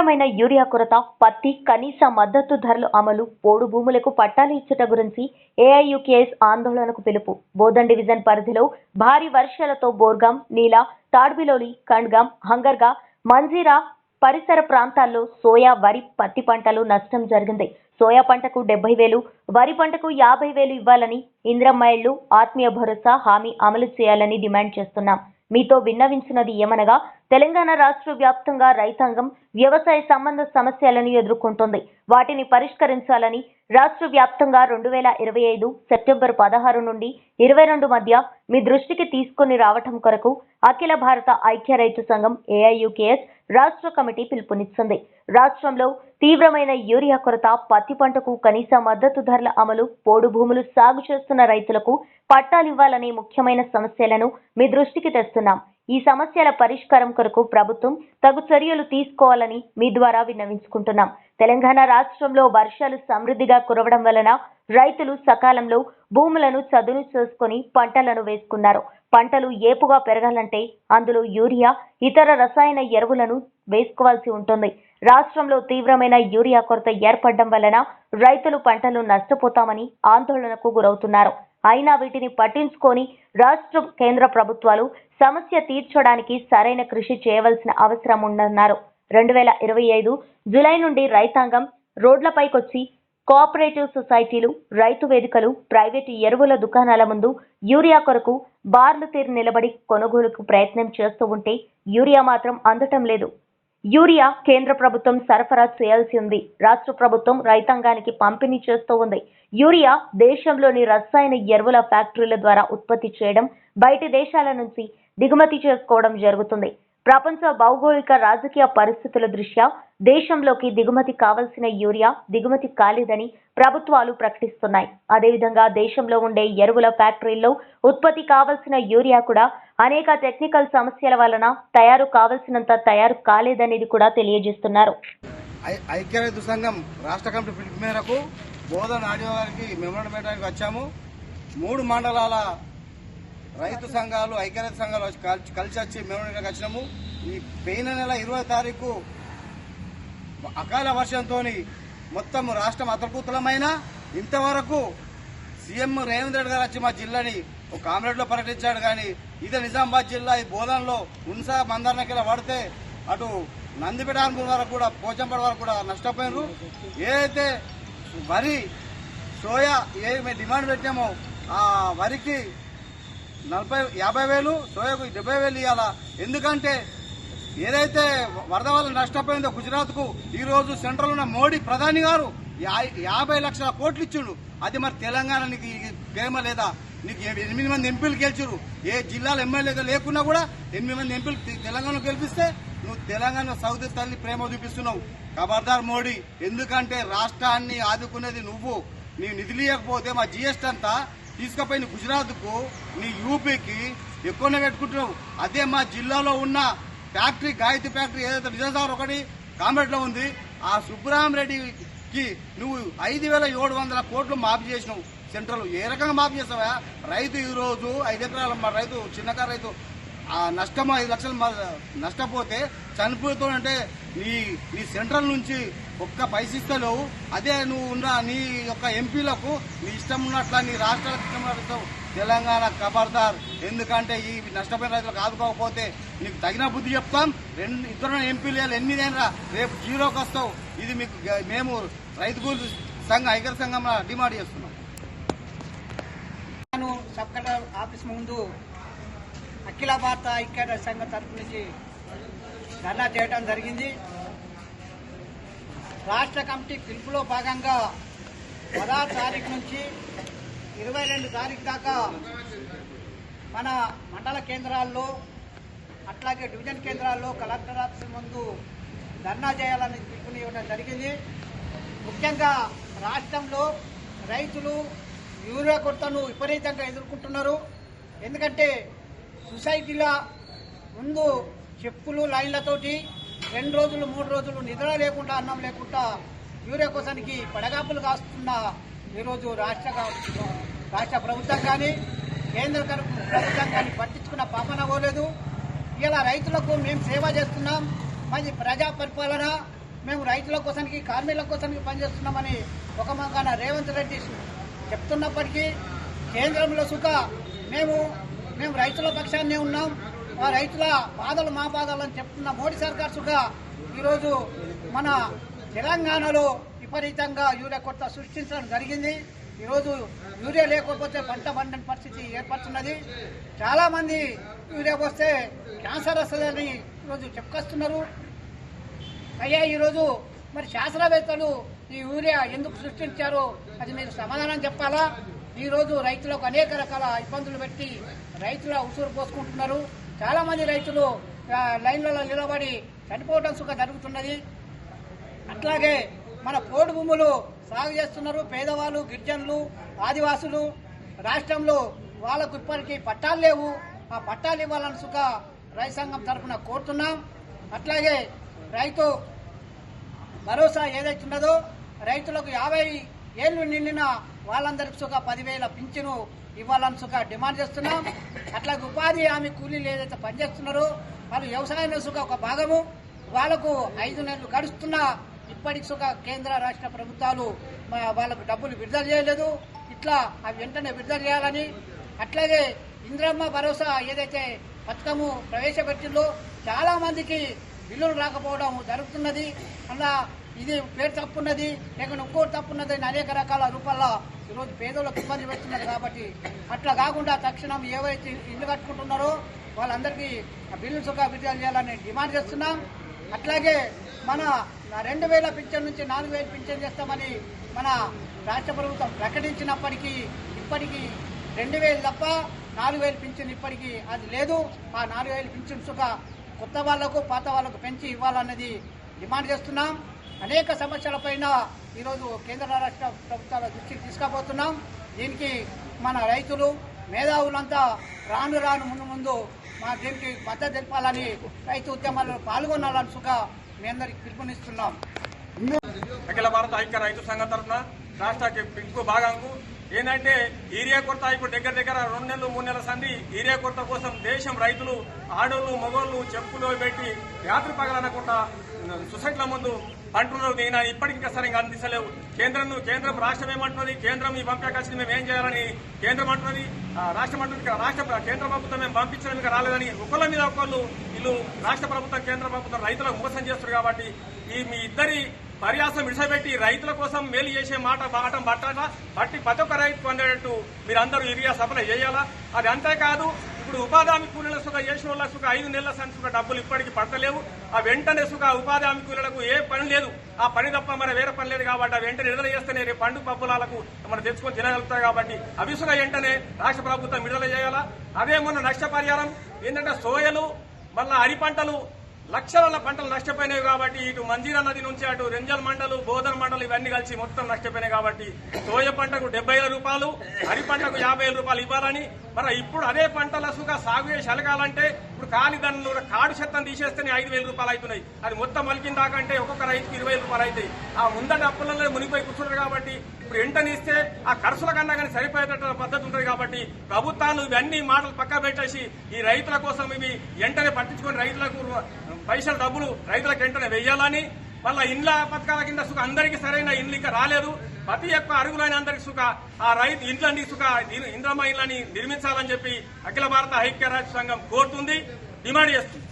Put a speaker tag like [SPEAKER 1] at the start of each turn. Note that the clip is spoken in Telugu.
[SPEAKER 1] తీవ్రమైన యూరియా కొరత పత్తి కనీస మద్దతు ధరలు అమలు పోడు భూములకు పట్టాలు ఇచ్చుట గురించి ఏఐయుకేఎస్ ఆందోళనకు పిలుపు. బోధన్ డివిజన్ పరిధిలో భారీ వర్షాలతో బోర్గాం నీలా తాడ్బిలోలి కండ్గాం హంగర్గా మంజీరా పరిసర ప్రాంతాల్లో సోయా వరి పత్తి పంటలు నష్టం జరిగింది. సోయా పంటకు డెబ్బై వేలు వరి పంటకు యాభై వేలు ఇవ్వాలని ఇంద్రమ్మ ఆత్మీయ భరోసా హామీ అమలు చేయాలని డిమాండ్ చేస్తున్నాం. మీతో విన్నవించినది ఏమనగా తెలంగాణ రాష్ట్ర వ్యాప్తంగా రైతాంగం వ్యవసాయ సంబంధ సమస్యలను ఎదుర్కొంటోంది. వాటిని పరిష్కరించాలని రాష్ట్ర వ్యాప్తంగా రెండు వేల ఇరవై ఐదు సెప్టెంబర్ పదహారు నుండి ఇరవై రెండు మధ్య మీ దృష్టికి తీసుకొని రావటం కొరకు అఖిల భారత ఐక్య రైతు సంఘం ఏఐయుకేఎస్ రాష్ట్ర కమిటీ పిలుపునిచ్చింది. రాష్ట్రంలో తీవ్రమైన యూరియా కొరత పత్తి పంటకు కనీస మద్దతు ధరల అమలు పోడు భూములు సాగు చేస్తున్న రైతులకు పట్టాలివ్వాలనే ముఖ్యమైన సమస్యలను మీ దృష్టికి తెస్తున్నాం. ఈ సమస్యల పరిష్కారం కొరకు ప్రభుత్వం తగు చర్యలు తీసుకోవాలని మీ ద్వారా విన్నవించుకుంటున్నాం. తెలంగాణ రాష్ట్రంలో వర్షాలు సమృద్ధిగా కురవడం వలన రైతులు సకాలంలో భూములను చదును చేసుకొని పంటలను వేసుకున్నారు. పంటలు ఏపుగా పెరగాలంటే అందులో యూరియా ఇతర రసాయన ఎరువులను వేసుకోవాల్సి ఉంటుంది. రాష్ట్రంలో తీవ్రమైన యూరియా కొరత ఏర్పడడం వలన రైతులు పంటలు నష్టపోతామని ఆందోళనకు గురవుతున్నారు. అయినా వీటిని పట్టించుకొని రాష్ట్ర కేంద్ర ప్రభుత్వాలు సమస్య తీర్చడానికి సరైన కృషి చేయవలసిన అవసరం ఉందన్నారు. రెండు వేల ఇరవై ఐదు జులై నుండి రైతాంగం రోడ్లపైకొచ్చి కోఆపరేటివ్ సొసైటీలు రైతు వేదికలు ప్రైవేటు ఎరువుల దుకాణాల ముందు యూరియా కొరకు బార్లు తీరు నిలబడి కొనుగోలుకు ప్రయత్నం చేస్తూ ఉంటే యూరియా మాత్రం అందటం లేదు. యూరియా కేంద్ర ప్రభుత్వం సరఫరా చేయాల్సి ఉంది. రాష్ట్ర ప్రభుత్వం రైతాంగానికి పంపిణీ చేస్తూ ఉంది. యూరియా దేశంలోని రసాయన ఎరువుల ఫ్యాక్టరీల ద్వారా ఉత్పత్తి చేయడం బయటి దేశాల నుంచి దిగుమతి చేసుకోవడం జరుగుతుంది. ప్రపంచ భౌగోళిక రాజకీయ పరిస్థితుల దృష్ట్యా దేశంలోకి దిగుమతి కావలసిన యూరియా దిగుమతి కాలేదని ప్రభుత్వాలు ప్రకటిస్తున్నాయి. అదేవిధంగా దేశంలో ఉండే ఎరువుల ఫ్యాక్టరీల్లో ఉత్పత్తి కావలసిన యూరియా కూడా అనేక టెక్నికల్ సమస్యల వలన తయారు కావలసినంత తయారు కాలేదనేది కూడా తెలియజేస్తున్నారు.
[SPEAKER 2] సంఘం రాష్ట్ర కమిటీ పిలుపు మేరకు బోధన ఆడియో గారికి మెమోరం పెట్టడానికి వచ్చాము. మూడు మండలాల రైతు సంఘాలు ఐక్యరైతు సంఘాలు కలిసి- కలిసి వచ్చి మేము వచ్చినాము. ఈ పోయిన నెల ఇరవై తారీఖు అకాల వర్షంతో మొత్తం రాష్ట్రం అతర్కూతలమైన ఇంతవరకు సీఎం రేవంత్ రెడ్డి గారు వచ్చి మా జిల్లాని ఒక కామ్రేడ్లో పర్యటించాడు కానీ ఇదే నిజామాబాద్ జిల్లా ఈ బోధనలో ఉన్సా మందారనకెళ్ళ పడితే అటు నందిపేట వరకు కూడా పోచంపడ వరకు కూడా నష్టపోయినారు. ఏదైతే వరి సోయా ఏ మేము డిమాండ్ పెట్టామో ఆ వరికి నలభై యాభై వేలు సోయాకు డెబ్బై వేలు ఇవ్వాలా ఎందుకంటే ఏదైతే వరద వల్ల నష్టపోయిందో గుజరాత్కు ఈరోజు సెంట్రల్ ఉన్న మోడీ ప్రధాని గారు యా- యాభై లక్షల కోట్లు ఇచ్చిండు. అది మరి తెలంగాణ నీకు ప్రేమ లేదా? నీకు ఎనిమిది మంది ఎంపీలు గెలిచిరు ఏ జిల్లాలో ఎమ్మెల్యేగా లేకున్నా కూడా ఎనిమిది మంది ఎంపీలు తె- తెలంగాణలో గెలిపిస్తే నువ్వు తెలంగాణ సౌదీ తల్లి ప్రేమ చూపిస్తున్నావు. ఖబర్దార్ మోడీ ఎందుకంటే రాష్ట్రాన్ని ఆదుకునేది నువ్వు. నీ నిధులు ఇవ్వకపోతే మా జిఎస్టీ అంతా తీసుకుపోయిన గుజరాత్కు నీ యూపీకి ఎక్కువనే పెట్టుకుంటున్నావు. అదే మా జిల్లాలో ఉన్న ఫ్యాక్టరీ గాయత్రి ఫ్యాక్టరీ ఏదైతే నిజాంసాగర్ ఒకటి కాంబెట్లో ఉంది ఆ సుబ్బరామరెడ్డికి నువ్వు ఐదు వేల ఏడు వందల కోట్లు మాఫీ చేసినావు. సెంట్రల్ ఏ రకంగా మాఫీ చేస్తావా? రైతు ఈరోజు ఐదు ఎకరాల మా రైతు చిన్నకారు రైతు ఆ నష్టం ఐదు లక్షలు నష్టపోతే చనిపోతూ అంటే నీ నీ సెంట్రల్ నుంచి ఒక్క పైస అదే నువ్వు ఉన్న నీ యొక్క ఎంపీలకు నీ ఇష్టం ఉన్నట్ల నీ రాష్ట్రాలకు ఇష్టం ఉన్నట్టు తెలంగాణ ఖబర్దార్ ఎందుకంటే ఈ నష్టపోయిన రైతులకు ఆదుకోకపోతే నీకు తగిన బుద్ధి చెప్తాం. రెండు ఇద్దరు ఎంపీలు వేయాలి ఎనిమిదైనా రేపు జీరోకి వస్తావు. ఇది మీకు మేము రైతు కూలి సంఘ ఐకర సంఘం డిమాండ్ చేస్తున్నాం.
[SPEAKER 3] నేను సబ్ కలెక్టర్ ఆఫీస్ ముందు అఖిల భారత ఐక్యత సంఘం తరఫు నుంచి ధర్నా చేయడం జరిగింది. రాష్ట్ర కమిటీ పిలుపులో భాగంగా పదహారు తారీఖు నుంచి ఇరవై రెండు తారీఖు దాకా మన మండల కేంద్రాల్లో అట్లాగే డివిజన్ కేంద్రాల్లో కలెక్టర్ ఆఫీస్ ముందు ధర్నా చేయాలని పిలుపునివ్వడం జరిగింది. ముఖ్యంగా రాష్ట్రంలో రైతులు యూరియా కొరతను విపరీతంగా ఎదుర్కొంటున్నారు. ఎందుకంటే సొసైటీల ముందు చెప్పులు లైన్లతోటి రెండు రోజులు మూడు రోజులు నిద్ర లేకుండా అన్నం లేకుండా యూరియా కోసానికి పడగాపులు కాస్తున్న ఈరోజు రాష్ట్ర రాష్ట్ర ప్రభుత్వం కానీ కేంద్ర ప్రభుత్వం కానీ పట్టించుకున్న పాపన పోలేదు. ఇలా రైతులకు మేము సేవ చేస్తున్నాం. మంచి ప్రజా పరిపాలన. మేము రైతుల కోసానికి కార్మికుల కోసానికి పనిచేస్తున్నామని ఒక మగాన రేవంత్ రెడ్డి చెప్తున్నప్పటికీ కేంద్రంలో సుఖ. మేము మేము రైతుల పక్షాన్నే ఉన్నాం. ఆ రైతుల బాధలు మా బాధలు అని చెప్తున్న మోడీ సర్కార్ సుఖ ఈరోజు మన తెలంగాణలో విపరీతంగా యూరియా కొత్త సృష్టించడం జరిగింది. ఈరోజు యూరియా లేకపోతే పంట పండని పరిస్థితి ఏర్పడుతున్నది. చాలామంది యూరియా పోస్తే క్యాన్సర్ వస్తుందని ఈరోజు చెప్పుకొస్తున్నారు. అయ్యా ఈరోజు మరి శాస్త్రవేత్తలు ఈ యూరియా ఎందుకు సృష్టించారో అది మీరు సమాధానం చెప్పాలా? ఈరోజు రైతులకు అనేక రకాల ఇబ్బందులు పెట్టి రైతుల ఉసురు పోసుకుంటున్నారు. చాలా మంది రైతులు లైన్లలో నిలబడి చనిపోవడం సుఖ జరుగుతున్నది. అట్లాగే మన పోడు భూములు సాగు చేస్తున్నారు. పేదవాళ్ళు గిరిజనులు ఆదివాసులు. రాష్ట్రంలో వాళ్ళకు ఇప్పటికీ పట్టాలు లేవు. ఆ పట్టాలు ఇవ్వాలని సుఖ రైతు సంఘం తరఫున కోరుతున్నాం. అట్లాగే రైతు భరోసా ఏదైతే ఉన్నదో రైతులకు యాభై ఏళ్ళు నిండిన వాళ్ళందరికి సుఖ పదివేల పింఛను ఇవ్వాలని సుఖ డిమాండ్ చేస్తున్నాం. అట్లాగే ఉపాధి హామీ కూలీలు ఏదైతే పనిచేస్తున్నారో వాళ్ళు వ్యవసాయంలో సుఖ ఒక భాగము. వాళ్ళకు ఐదు నెలలు గడుస్తున్నా ఇప్పటికి సుఖ కేంద్ర రాష్ట్ర ప్రభుత్వాలు వాళ్ళకు డబ్బులు విడుదల చేయలేదు. ఇట్లా అవి వెంటనే విడుదల చేయాలని. అట్లాగే ఇంద్రమ్మ భరోసా ఏదైతే పథకము ప్రవేశపెట్టిందో చాలా మందికి బిల్లులు రాకపోవడం జరుగుతున్నది. అలా ఇది పేరు తప్పున్నది లేక ఇంకోటి తప్పున్నది అని అనేక రకాల రూపాల్లో ఈరోజు పేదోళ్ళకి ఇబ్బంది పెడుతున్నారు కాబట్టి అట్లా కాకుండా తక్షణం ఏవైతే ఇల్లు కట్టుకుంటున్నారో వాళ్ళందరికీ బిల్లు సుఖ విడుదల చేయాలని డిమాండ్ చేస్తున్నాం. అట్లాగే మన రెండు వేల పింఛన్ నుంచి నాలుగు వేలు పింఛన్ చేస్తామని మన రాష్ట్ర ప్రభుత్వం ప్రకటించినప్పటికీ ఇప్పటికీ రెండు వేలు తప్ప నాలుగు వేలు పింఛన్ ఇప్పటికీ అది లేదు. ఆ నాలుగు వేలు పింఛన్ సుఖ కొత్త వాళ్ళకు పాత వాళ్ళకు పెంచి ఇవ్వాలన్నది డిమాండ్ చేస్తున్నాం. అనేక సమస్యలపైన ఈరోజు కేంద్ర రాష్ట్ర ప్రభుత్వాల దృష్టికి తీసుకుపోతున్నాం. దీనికి మన రైతులు మేధావులంతా రాను రాను ముందు ముందు మా దీనికి మద్దతు తెలపాలని రైతు ఉద్యమాల్లో పాల్గొనాలని సుఖ మీ అందరికి పిలుపునిస్తున్నాం.
[SPEAKER 4] అఖిల భారత ఐక్య రైతు సంఘం తరఫున రాష్ట్ర ఇంకో భాగంకు ఏంటంటే ఏరియా కొరత ఇప్పుడు దగ్గర దగ్గర రెండు నెలలు మూడు నెలల సంది ఏరియా కొరత కోసం దేశం రైతులు ఆడోళ్ళు మగోళ్ళు చెప్పులు పెట్టి రాత్రి పగలనకుండా సొసైటీల ముందు అంటున్నారు నేను? ఇప్పటికీ సరే అందించలేవు. కేంద్రం కేంద్రం రాష్ట్రం ఏమంటున్నది? కేంద్రం ఈ పంపకాల్సింది మేము ఏం చేయాలని కేంద్రం అంటున్నది? రాష్ట్రం అంటున్నది రాష్ట్ర కేంద్ర ప్రభుత్వం మేము పంపించడం ఇంకా రాలేదని ఒకళ్ళ మీద ఒకళ్ళు వీళ్ళు రాష్ట్ర ప్రభుత్వం కేంద్ర ప్రభుత్వం రైతులకు మోసం చేస్తారు కాబట్టి ఈ మీ ఇద్దరి పర్యాసం విడిచిపెట్టి రైతుల కోసం మేలు చేసే మాట బాటం పట్టాలా? బట్టి ప్రతి ఒక్క రైతు పొందేటట్టు మీరందరూ యూరియా సప్లై చేయాలా? అది అంతేకాదు ఇప్పుడు ఉపాధి హామీ కూలీల సుఖ చేసిన వాళ్ళ సుఖ ఐదు నెలల సంచి సుఖ డబ్బులు ఇప్పటికీ పడతలేవు ఆ వెంటనే సుఖ ఉపాధి హామీ కూలీలకు ఏ పని లేదు. ఆ పని తప్ప మరి వేరే పని లేదు కాబట్టి ఆ వెంటనే విడుదల చేస్తేనే రేపు పండు పప్పులాలకు మనం తెచ్చుకొని తినగలుగుతాయి కాబట్టి అవి సుఖ వెంటనే రాష్ట్ర ప్రభుత్వం విడుదల చేయాలా? అదే మొన్న నష్టపరిహారం ఏంటంటే సోయలు మళ్ళా అరి పంటలు లక్షల పంటలు నష్టపోయినాయి కాబట్టి ఇటు మంజీరా నది నుంచి అటు రెంజల్ మండలు బోధన మండలు ఇవన్నీ కలిసి మొత్తం నష్టపోయినాయి కాబట్టి సోయ పంటకు డెబ్బై వేల రూపాయలు వరి పంటకు యాభై వేల రూపాయలు ఇవ్వాలని. మరి ఇప్పుడు అదే పంటల సుగా సాగు చేసి అలగాలంటే ఇప్పుడు కాని దాని కాడు చెత్తను తీసేస్తేనే ఐదు వేల రూపాయలు అవుతున్నాయి. అది మొత్తం మలికిన దాకంటే ఒక్కొక్క రైతుకి ఇరవై రూపాయలు అవుతాయి. ఆ ముందటి అప్పులలో మునిగిపోయి కూర్చున్నారు కాబట్టి ఇప్పుడు వెంటనే ఇస్తే ఆ ఖర్చుల కన్నా కానీ సరిపోయేటట్టు పద్ధతి ఉంటుంది కాబట్టి ప్రభుత్వాలు ఇవన్నీ మాటలు పక్క పెట్టేసి ఈ రైతుల కోసం ఇవి ఎంటనే పట్టించుకొని రైతులకు పైసలు డబ్బులు రైతులకు ఎంటనే వెయ్యాలని. మళ్ళా ఇండ్ల పథకాల కింద సుఖ అందరికీ సరైన ఇండ్లు ఇంకా రాలేదు. ప్రతి ఒక్క అరుగులైన అందరికి సుఖ ఆ రైతు ఇండ్లని సుఖ ఇంద్రమ్మ ఇండ్లని నిర్మించాలని చెప్పి అఖిల భారత ఐక్యరాజ్య సంఘం కోరుతుంది. డిమాండ్ చేస్తుంది.